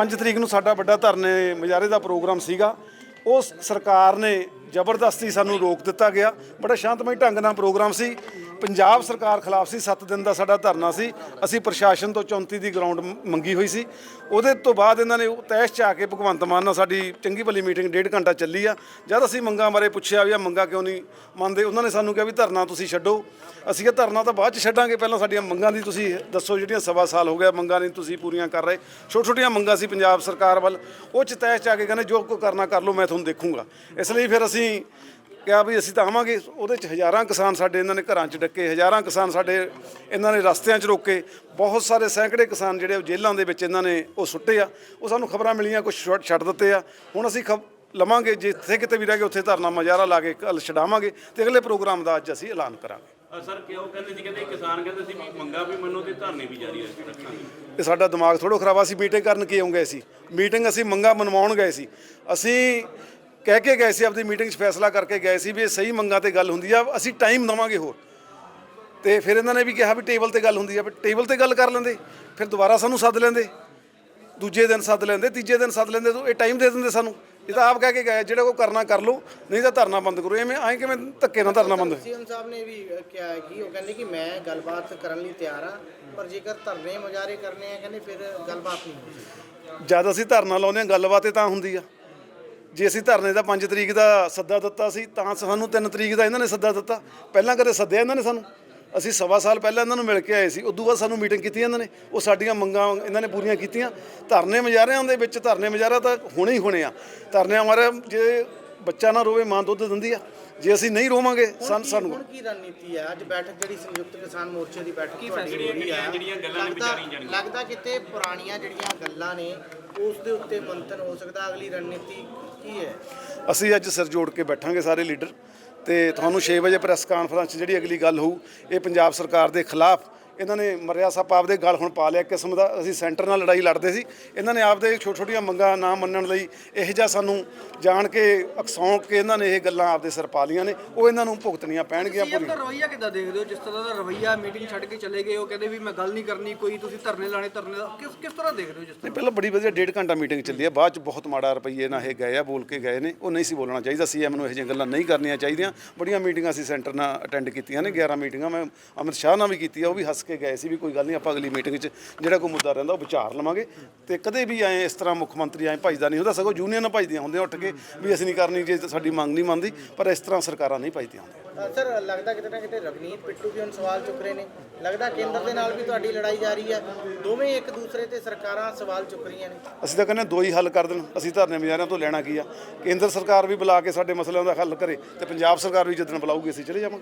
5 ਤਰੀਕ ਨੂੰ ਸਾਡਾ ਵੱਡਾ ਧਰਨੇ ਮੁਜ਼ਾਹਰੇ ਦਾ ਪ੍ਰੋਗਰਾਮ ਸੀਗਾ ਉਹ ਸਰਕਾਰ ਨੇ ਜ਼ਬਰਦਸਤੀ ਸਾਨੂੰ ਰੋਕ ਦਿੱਤਾ ਗਿਆ। ਬੜਾ ਸ਼ਾਂਤਮਈ ਢੰਗ ਨਾਲ ਪ੍ਰੋਗਰਾਮ ਸੀ। ਪੰਜਾਬ ਸਰਕਾਰ ਖਿਲਾਫ ਸੀ 7 ਦਿਨ ਦਾ ਸਾਡਾ ਧਰਨਾ ਸੀ। ਅਸੀਂ ਪ੍ਰਸ਼ਾਸਨ ਤੋਂ 34 ਦੀ ਗਰਾਊਂਡ ਮੰਗੀ ਹੋਈ ਸੀ। ਉਹਦੇ ਤੋਂ ਬਾਅਦ ਇਹਨਾਂ ਨੇ ਉਹ ਤੈਸ਼ ਚ ਆ ਕੇ ਭਗਵੰਤ ਮਾਨ ਨਾਲ ਸਾਡੀ ਚੰਗੀ ਭਲੀ ਮੀਟਿੰਗ ਡੇਢ ਘੰਟਾ ਚੱਲੀ ਆ। ਜਦ ਅਸੀਂ ਮੰਗਾਂ ਬਾਰੇ ਪੁੱਛਿਆ ਵੀ ਆ ਮੰਗਾਂ ਕਿਉਂ ਨਹੀਂ ਮੰਨਦੇ, ਉਹਨਾਂ ਨੇ ਸਾਨੂੰ ਕਿਹਾ ਵੀ ਧਰਨਾ ਤੁਸੀਂ ਛੱਡੋ। ਅਸੀਂ ਕਿਹਾ ਧਰਨਾ ਤਾਂ ਬਾਅਦ ਚ ਛੱਡਾਂਗੇ, ਪਹਿਲਾਂ ਸਾਡੀਆਂ ਮੰਗਾਂ ਦੀ ਤੁਸੀਂ ਦੱਸੋ ਜਿਹੜੀਆਂ ਸਵਾ ਸਾਲ ਹੋ ਗਿਆ ਮੰਗਾਂ ਨਹੀਂ ਤੁਸੀਂ ਪੂਰੀਆਂ ਕਰ ਰਹੇ। ਛੋਟੀਆਂ ਛੋਟੀਆਂ ਮੰਗਾਂ ਸੀ ਪੰਜਾਬ ਸਰਕਾਰ ਵੱਲ। ਉਹ ਚ ਤੈਸ਼ ਚ ਆ ਕੇ ਕਹਿੰਦੇ ਜੋ ਕੋ ਕਰਨਾ ਕਰ ਲਓ, ਮੈਂ ਤੁਹਾਨੂੰ ਦੇਖੂੰਗਾ। ਇਸ ਲਈ ਫਿਰ ਅਸੀਂ ਕਿਹਾ ਵੀ ਅਸੀਂ ਤਾਂ ਆਵਾਂਗੇ। ਉਹਦੇ ਚ ਹਜ਼ਾਰਾਂ ਕਿਸਾਨ ਸਾਡੇ ਇਹਨਾਂ ਨੇ ਘਰਾਂ 'ਚ ਡੱਕੇ ਹਜ਼ਾਰਾਂ ਕਿਸਾਨ ਸਾਡੇ ਇਹਨਾਂ ਨੇ ਰਸਤਿਆਂ 'ਚ ਰੋਕੇ। ਬਹੁਤ ਸਾਰੇ ਸੈਂਕੜੇ ਕਿਸਾਨ ਜਿਹੜੇ ਉਹ ਜੇਲ੍ਹਾਂ ਦੇ ਵਿੱਚ ਇਹਨਾਂ ਨੇ ਉਹ ਸੁੱਟੇ ਆ। ਉਹ ਸਾਨੂੰ ਖਬਰਾਂ ਮਿਲੀਆਂ ਕੁਝ ਛੱਡ ਦਿੱਤੇ ਆ। ਹੁਣ ਅਸੀਂ ਲਵਾਂਗੇ ਜਿੱਥੇ ਕਿਤੇ ਵੀ ਰਹਿ ਗਏ ਉੱਥੇ ਧਰਨਾ ਮੁਜ਼ਾਹਰਾ ਲਾ ਕੇ ਕੱਲ ਛਡਾਵਾਂਗੇ ਤੇ ਅਗਲੇ ਪ੍ਰੋਗਰਾਮ ਦਾ ਅੱਜ ਅਸੀਂ ਐਲਾਨ ਕਰਾਂਗੇ। ਸਰ ਕਿਉਂ ਕਹਿੰਦੇ ਸੀ? ਕਹਿੰਦੇ ਕਿਸਾਨ ਕਹਿੰਦੇ ਸੀ ਵੀ ਮੰਗਾ ਵੀ ਮੰਨੋ ਤੇ ਧਰਨੇ ਵੀ ਜਾਰੀ ਰੱਖਾਂਗੇ ਇਹ ਸਾਡਾ ਦਿਮਾਗ ਥੋੜ੍ਹਾ ਖਰਾਬ ਆ, ਅਸੀਂ ਮੀਟਿੰਗ ਕਰਨ ਕਿਉਂ ਗਏ ਸੀ ਮੀਟਿੰਗ ਅਸੀਂ ਮੰਗਾਂ ਮਨਵਾਉਣ ਗਏ ਸੀ। ਅਸੀਂ ਕਹਿ ਕੇ ਗਏ ਸੀ ਆਪਣੀ ਮੀਟਿੰਗ 'ਚ ਫੈਸਲਾ ਕਰਕੇ ਗਏ ਸੀ ਵੀ ਇਹ ਸਹੀ ਮੰਗਾਂ ਤੇ ਗੱਲ ਹੁੰਦੀ ਆ ਅਸੀਂ ਟਾਈਮ ਦਵਾਂਗੇ ਹੋਰ। ਤੇ ਫਿਰ ਇਹਨਾਂ ਨੇ ਵੀ ਕਿਹਾ ਵੀ ਟੇਬਲ ਤੇ ਗੱਲ ਹੁੰਦੀ ਆ ਵੀ ਟੇਬਲ ਤੇ ਗੱਲ ਕਰ ਲੈਂਦੇ ਫਿਰ ਦੁਬਾਰਾ ਸਾਨੂੰ ਸੱਦ ਲੈਂਦੇ। ਦੂਜੇ ਦਿਨ ਸੱਦ ਲੈਂਦੇ ਤੀਜੇ ਦਿਨ ਸੱਦ ਲੈਂਦੇ ਤਾਂ ਇਹ ਟਾਈਮ ਦੇ ਦਿੰਦੇ ਸਾਨੂੰ। ਇਹ ਤਾਂ ਆਪ ਕਹਿ ਕੇ ਗਏ ਜਿਹੜਾ ਕੋ ਕਰਨਾ ਕਰ ਲਓ ਨਹੀਂ ਤਾਂ ਧਰਨਾ ਬੰਦ ਕਰੋ। ਐਵੇਂ ਐਂ ਕਿਵੇਂ ਧੱਕੇ ਨਾਲ ਧਰਨਾ ਬੰਦ ਸੀਐਮ ਸਾਹਿਬ ਨੇ ਵੀ ਕਿਹਾ ਹੈ ਕਿ ਉਹ ਕਹਿੰਦੇ ਕਿ ਮੈਂ ਗੱਲਬਾਤ ਕਰਨ ਲਈ ਤਿਆਰ ਆ ਪਰ ਜੇਕਰ ਧਰਨੇ ਮੁਜ਼ਾਹਰੇ ਕਰਨੇ ਆ ਕਹਿੰਦੇ ਫਿਰ ਗੱਲਬਾਤ ਨਹੀਂ ਹੋ ਸਕਦੀ ਜਦ ਅਸੀਂ ਧਰਨਾ ਲਾਉਂਦੇ ਹਾਂ ਗੱਲਬਾਤ ਤਾਂ ਹੁੰਦੀ ਆ। ਜੇ ਅਸੀਂ ਧਰਨੇ ਦਾ 5 ਤਰੀਕ ਦਾ ਸੱਦਾ ਦਿੱਤਾ ਸੀ, ਤਾਂ ਸਾਨੂੰ 3 ਤਰੀਕ ਦਾ ਇਹਨਾਂ ਨੇ ਸੱਦਾ ਦਿੱਤਾ। ਪਹਿਲਾਂ ਕਦੇ ਸੱਦਿਆ ਇਹਨਾਂ ਨੇ ਸਾਨੂੰ? ਅਸੀਂ ਸਵਾ ਸਾਲ ਪਹਿਲਾਂ ਇਹਨਾਂ ਨੂੰ ਮਿਲ ਕੇ ਆਏ ਸੀ, ਉਦੋਂ ਬਾਅਦ ਸਾਨੂੰ ਮੀਟਿੰਗ ਕੀਤੀ ਇਹਨਾਂ ਨੇ। ਉਹ ਸਾਡੀਆਂ ਮੰਗਾਂ ਇਹਨਾਂ ਨੇ ਪੂਰੀਆਂ ਕੀਤੀਆਂ। ਧਰਨੇ ਮੁਜ਼ਾਹਰਿਆਂ ਦੇ ਵਿੱਚ ਧਰਨੇ ਮੁਜ਼ਾਹਰਾ ਤਾਂ ਹੋਣੇ ਹੀ ਹੋਣੇ ਆ। ਧਰਨਿਆਂ ਮਾਰੇ ਜੇ ਬੱਚਾ ਨਾ ਰੋਵੇ, ਮਾਂ ਦੁੱਧ ਦਿੰਦੀ ਆ। ਜੇ ਅਸੀਂ ਨਹੀਂ ਰੋਵਾਂਗੇ ਸਾਨੂੰ ਸਾਨੂੰ ਹੁਣ ਕੀ ਰਣਨੀਤੀ ਹੈ? ਅੱਜ ਬੈਠਕ ਜਿਹੜੀ ਸੰਯੁਕਤ ਕਿਸਾਨ ਮੋਰਚੇ ਦੀ ਬੈਠਕ ਤੁਹਾਡੀ ਹੋ ਰਹੀ ਜਿਹੜੀਆਂ- ਗੱਲਾਂ ਨੇ ਲੱਗਦਾ- ਵਿਚਾਰੀਆਂ ਜਾਣਗੀਆਂ। ਲੱਗਦਾ ਕਿਤੇ ਪੁਰਾਣੀਆਂ ਜਿਹੜੀਆਂ ਗੱਲਾਂ ਨੇ ਉਸ ਦੇ ਉੱਤੇ ਮੰਥਨ ਹੋ ਸਕਦਾ? ਅਗਲੀ ਰਣਨੀਤੀ ਕੀ ਹੈ? ਅਸੀਂ ਅੱਜ ਸਿਰ ਜੋੜ ਕੇ ਬੈਠਾਂਗੇ ਸਾਰੇ ਲੀਡਰ ਤੇ ਤੁਹਾਨੂੰ 6 ਵਜੇ ਪ੍ਰੈਸ ਕਾਨਫਰੰਸ 'ਚ ਜਿਹੜੀ ਅਗਲੀ ਗੱਲ ਹੋਊ ਇਹ ਪੰਜਾਬ ਸਰਕਾਰ ਦੇ ਖਿਲਾਫ ਇਹਨਾਂ ਨੇ ਮਰਿਆ ਸੱਪ ਆਪਦੇ ਗਲ ਹੁਣ ਪਾ ਲਿਆ ਕਿਸਮ ਦਾ। ਅਸੀਂ ਸੈਂਟਰ ਨਾਲ ਲੜਾਈ ਲੜਦੇ ਸੀ। ਇਹਨਾਂ ਨੇ ਆਪਦੇ ਛੋਟੀਆਂ ਛੋਟੀਆਂ ਮੰਗਾਂ ਨਾ ਮੰਨਣ ਲਈ ਇਹੋ ਜਿਹਾ ਸਾਨੂੰ ਜਾਣ ਕੇ ਅਕਸੌਂ ਕੇ ਇਹਨਾਂ ਨੇ ਇਹ ਗੱਲਾਂ ਆਪਦੇ ਸਿਰ ਪਾ ਲਈਆਂ ਨੇ। ਉਹ ਇਹਨਾਂ ਨੂੰ ਭੁਗਤਣੀਆਂ ਪੈਣਗੀਆਂ ਦਾ ਪੂਰੀਆਂ। ਰਵਈਆ ਕਿੱਦਾਂ ਦੇਖਦੇ ਹੋ? ਜਿਸ ਤਰ੍ਹਾਂ ਦਾ ਰਵਈਆ ਮੀਟਿੰਗ ਛੱਡ ਕੇ ਚਲੇ ਗਏ ਉਹ ਕਹਿੰਦੇ ਵੀ ਮੈਂ ਗੱਲ ਨਹੀਂ ਕਰਨੀ ਕੋਈ ਤੁਸੀਂ ਧਰਨੇ ਲਾਣੇ ਧਰਨੇ ਦਾ ਕਿਸ ਕਿਸ ਤਰ੍ਹਾਂ ਦੇਖਦੇ ਹੋ ਜਿਸ ਤਰ੍ਹਾਂ? ਪਹਿਲਾਂ ਬੜੀ ਵਧੀਆ ਡੇਢ ਘੰਟਾ ਮੀਟਿੰਗ ਚੱਲੀ ਹੈ। ਬਾਅਦ ਚ ਬਹੁਤ ਮਾੜਾ ਰੁਪਈਏ ਨਾਲ ਇਹ ਗਏ ਆ ਬੋਲ ਕੇ ਗਏ ਨੇ। ਉਹ ਨਹੀਂ ਸੀ ਬੋਲਣਾ ਚਾਹੀਦਾ। ਸੀਐਮ ਨੂੰ ਇਹੋ ਜਿਹੀਆਂ ਗੱਲਾਂ ਨਹੀਂ ਕਰਨੀਆਂ ਚਾਹੀਦੀਆਂ। ਬੜੀਆਂ ਮੀਟਿੰਗਾਂ ਅਸੀਂ ਸੈਂਟਰ ਨਾਲ ਅਟੈਂਡ ਕੀਤੀਆਂ ਨੇ 11 ਮੀਟਿੰਗਾਂ। ਮੈਂ ਅਮਿਤ ਸ਼ਾਹ ਨਾਲ ਵੀ ਕੀਤੀ ਆ ਉਹ ਵੀ ਹੱਸ ਕੇ ਗਏ ਸੀ ਵੀ ਕੋਈ ਗੱਲ ਨਹੀਂ ਆਪਾਂ ਅਗਲੀ ਮੀਟਿੰਗ 'ਚ ਜਿਹੜਾ ਕੋਈ ਮੁੱਦਾ ਰਹਿੰਦਾ ਉਹ ਵਿਚਾਰ ਲਵਾਂਗੇ। ਤੇ ਕਦੇ ਵੀ ਐ ਇਸ ਤਰ੍ਹਾਂ ਮੁੱਖ ਮੰਤਰੀ ਐ ਭਜਦਾ ਨਹੀਂ ਹੁੰਦਾ ਸਗੋਂ ਯੂਨੀਅਨ ਭਜਦੀਆਂ ਹੁੰਦੀਆਂ ਉੱਠ ਕੇ ਵੀ ਅਸੀਂ ਨਹੀਂ ਕਰਨੀ ਜੇ ਸਾਡੀ ਮੰਗ ਨਹੀਂ ਮੰਨਦੀ ਪਰ ਇਸ ਤਰ੍ਹਾਂ ਸਰਕਾਰਾਂ ਨਹੀਂ ਭਜਦੀਆਂ ਹੁੰਦੀਆਂ। ਸਰ ਲੱਗਦਾ ਕਿਤੇ ਨਾ ਕਿਤੇ ਰਵਨੀਤ ਪਿੱਟੂ ਵੀ ਹੁਣ ਸਵਾਲ ਚੁੱਕ ਰਹੇ ਨੇ। ਲੱਗਦਾ ਕੇਂਦਰ ਦੇ ਨਾਲ ਵੀ ਤੁਹਾਡੀ ਲੜਾਈ ਜਾਰੀ ਹੈ ਦੋਵੇਂ ਇੱਕ ਦੂਸਰੇ ਤੇ ਸਰਕਾਰਾਂ ਸਵਾਲ ਚੁੱਕ ਰਹੀਆਂ ਨੇ। ਅਸੀਂ ਤਾਂ ਕਹਿੰਦੇ ਹਾਂ ਦੋ ਹੀ ਹੱਲ ਕਰ ਦੇਣ ਅਸੀਂ ਧਰਨੇ ਮੁਜ਼ਾਹਰਿਆਂ ਤੋਂ ਲੈਣਾ ਕੀ ਆ। ਕੇਂਦਰ ਸਰਕਾਰ ਵੀ ਬੁਲਾ ਕੇ ਸਾਡੇ ਮਸਲਿਆਂ ਦਾ ਹੱਲ ਕਰੇ ਤੇ ਪੰਜਾਬ ਸਰਕਾਰ ਵੀ ਜਦੋਂ ਬੁਲਾਊਗੀ ਅਸੀਂ ਚਲੇ ਜਾਵਾਂਗੇ।